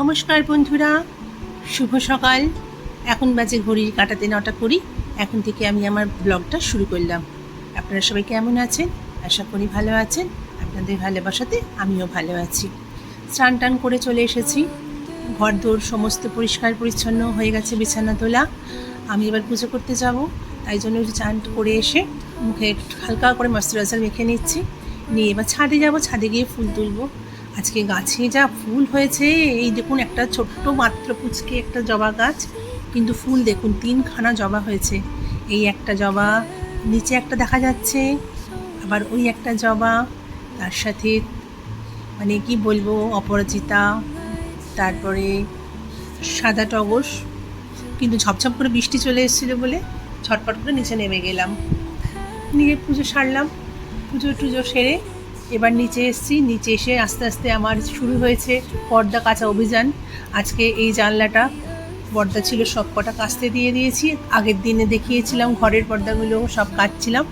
নমস্কার বন্ধুরা, শুভ সকাল। এখন বাজে ঘড়ির কাটাতে নটা করি এখন থেকে আমি আমার ব্লগটা শুরু করলাম। আপনারা সবাই কেমন আছেন? আশা করি ভালো আছেন। আপনাদের ভালোবাসাতে আমিও ভালো আছি। স্নান টান করে চলে এসেছি। ঘর দোর সমস্ত পরিষ্কার পরিচ্ছন্ন হয়ে গেছে বিছানা তোলা। আমি এবার পুজো করতে যাব। তাই জন্য চান করে এসে মুখে হালকা করে ময়শ্চারাইজার মেখে নিচ্ছি। নিয়ে এবার ছাদে যাব। ছাদে গিয়ে ফুল তুলবো। আজকে গাছে যা ফুল হয়েছে, এই দেখুন একটা ছোট্ট মাত্র পুচকে একটা জবা গাছ, কিন্তু ফুল দেখুন, তিনখানা জবা হয়েছে। এই একটা জবা, নিচে একটা দেখা যাচ্ছে, আবার ওই একটা জবা, তার সাথে মানে কি বলব, অপরাজিতা, তারপরে সাদা টগর, কিন্তু ঝপঝপ করে বৃষ্টি চলে এসেছিল বলে ছটপট করে নিচে নেমে গেলাম। নিয়ে পুজো সারলাম, পুজো টুজো সেরে এবার নিচে এসেছি, নিচে এসে আস্তে আস্তে আমার শুরু হয়েছে পর্দা কাচা অভিযান। আজকে এই জানলাটা, পর্দা ছিল সব কটা কাচতে দিয়ে দিয়েছি। আগের দিনে দেখিয়েছিলাম ঘরের পর্দাগুলো, সব কাচছিলাম।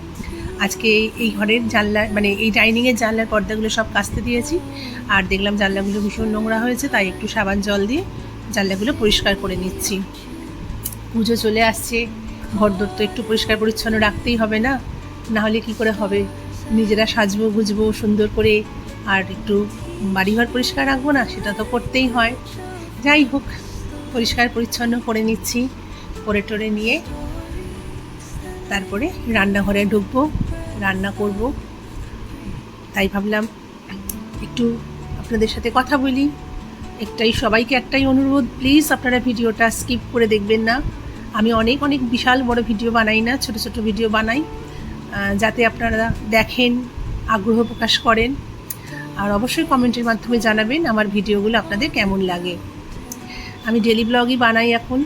আজকে এই ঘরের জানলা মানে এই ডাইনিংয়ের জানলার পর্দাগুলো সব কাচতে দিয়েছি। আর দেখলাম জানলাগুলো ভীষণ নোংরা হয়েছে, তাই একটু সাবান জল দিয়ে জানলাগুলো পরিষ্কার করে নিচ্ছি। পুজো চলে আসছে ঘর দর তো একটু পরিষ্কার পরিচ্ছন্ন রাখতেই হবে না? না হলে কী করে হবে? নিজেরা সাজবো, গুজবো, সুন্দর করে আর একটু বাড়িঘর পরিষ্কার রাখব না, সেটা তো করতেই হয়। যাই হোক, পরিষ্কার পরিচ্ছন্ন করে নিচ্ছি, করে টরে নিয়ে তারপরে রান্নাঘরে ঢুকবো, রান্না করব। তাই ভাবলাম একটু আপনাদের সাথে কথা বলি। একটাই, সবাইকে একটাই অনুরোধ প্লিজ আপনারা ভিডিওটা স্কিপ করে দেখবেন না। আমি অনেক অনেক বিশাল বড় ভিডিও বানাই না, ছোট ছোট ভিডিও বানাই। যাতে আপনারা দেখেন, আগ্রহ প্রকাশ করেন। আর অবশ্যই কমেন্টের মাধ্যমে জানাবেন আমার ভিডিওগুলো আপনাদের কেমন লাগে। আমি ডেলি ব্লগই বানাই এখন।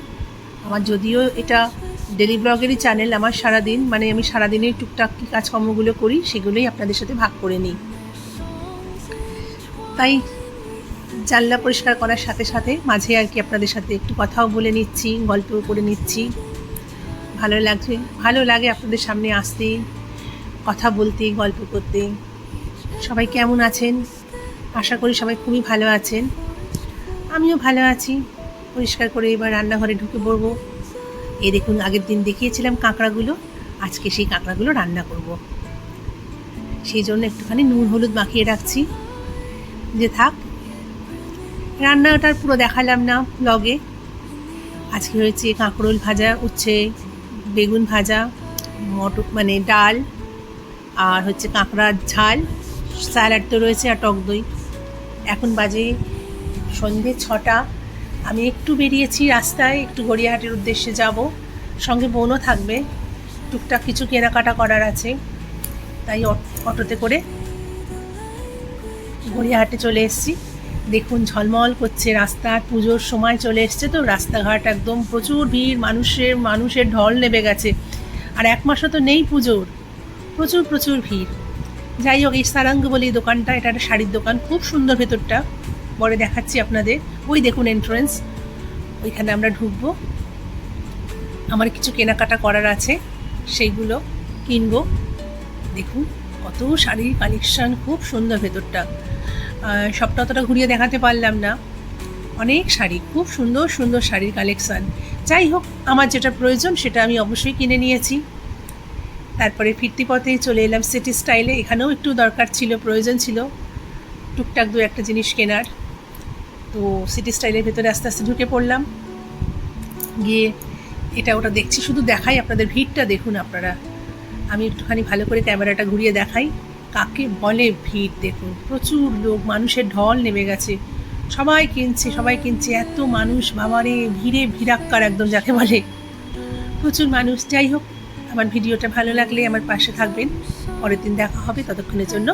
আমার যদিও এটা ডেলি ব্লগেরই চ্যানেল আমার সারাদিন মানে আমি সারাদিনের টুকটাক কী কাজকর্মগুলো করি, সেগুলোই আপনাদের সাথে ভাগ করে নিই। তাই জানলা পরিষ্কার করার সাথে সাথে মাঝে আর কি আপনাদের সাথে একটু কথাও বলে নিচ্ছি গল্প করে নিচ্ছি। ভালো লাগছে। ভালো লাগে আপনাদের সামনে আসতে, কথা বলতে, গল্প করতে। সবাই কেমন আছেন? আশা করি সবাই খুবই ভালো আছেন। আমিও ভালো আছি। পরিষ্কার করে এবার রান্নাঘরে ঢুকে পড়ব। এই দেখুন, আগের দিন দেখিয়েছিলাম কাঁকড়াগুলো। আজকে সেই কাঁকড়াগুলো রান্না করব। সেই জন্য একটুখানি নুন, হলুদ মাখিয়ে রাখছি। যে থাক রান্নাটার পুরো দেখালাম না ব্লগে আজকে হয়েছে কাঁকরোল ভাজা, উচ্ছে বেগুন ভাজা, মটর মানে ডাল আর হচ্ছে কাঁকড়ার ঝাল, স্যালাড তো রয়েছে আর টক দই। এখন বাজে সন্ধে ছটা। আমি একটু বেরিয়েছি রাস্তায়, একটু গড়িয়াহাটের উদ্দেশ্যে যাব। সঙ্গে বোনও থাকবে। টুকটাক কিছু কেনাকাটা করার আছে। তাই অট- অটোতে করে গড়িয়াহাটে চলে এসেছি। দেখুন, ঝলমল করছে রাস্তা পুজোর সময় চলে এসছে তো, রাস্তাঘাট একদম প্রচুর ভিড়, মানুষের মানুষের ঢল নেমে গেছে। আর এক মাসও তো নেই পুজোর, প্রচুর প্রচুর ভিড়। যাই হোক, এই সারাঙ্গ বলি দোকানটা, এটা একটা শাড়ির দোকান, খুব সুন্দর ভেতরটা। পরে দেখাচ্ছি আপনাদের। ওই দেখুন এন্ট্রান্স ওইখানে আমরা ঢুকবো। আমার কিছু কেনাকাটা করার আছে, সেইগুলো কিনবো। দেখুন, কত শাড়ির কালেকশান খুব সুন্দর ভেতরটা। সবটা অতটা ঘুরিয়ে দেখাতে পারলাম না। অনেক শাড়ি, খুব সুন্দর সুন্দর শাড়ির কালেকশন যাই হোক, আমার যেটা প্রয়োজন সেটা আমি অবশ্যই কিনে নিয়েছি। তারপরে ফিরতি পথে চলে এলাম সিটি স্টাইলে এখানেও একটু দরকার ছিল, প্রয়োজন ছিল। টুকটাক দু একটা জিনিস কেনার। তো সিটি স্টাইলের ভেতরে আস্তে আস্তে ঢুকে পড়লাম। গিয়ে এটা ওটা দেখছি, শুধু দেখাই। আপনাদের ভিড়টা দেখুন আপনারা। আমি একটুখানি ভালো করে ক্যামেরাটা ঘুরিয়ে দেখাই। কাকে বলে ভিড় দেখুন? প্রচুর লোক, মানুষের ঢল নেমে গেছে। সবাই কিনছে সবাই কিনছে। এত মানুষ বাবারে, ভিড়ে ভিড়াক্কার একদম যাকে বলে। প্রচুর মানুষ। যাই হোক, আমার ভিডিওটা ভালো লাগলে আমার পাশে থাকবেন। পরের দিন দেখা হবে ততক্ষণের জন্য।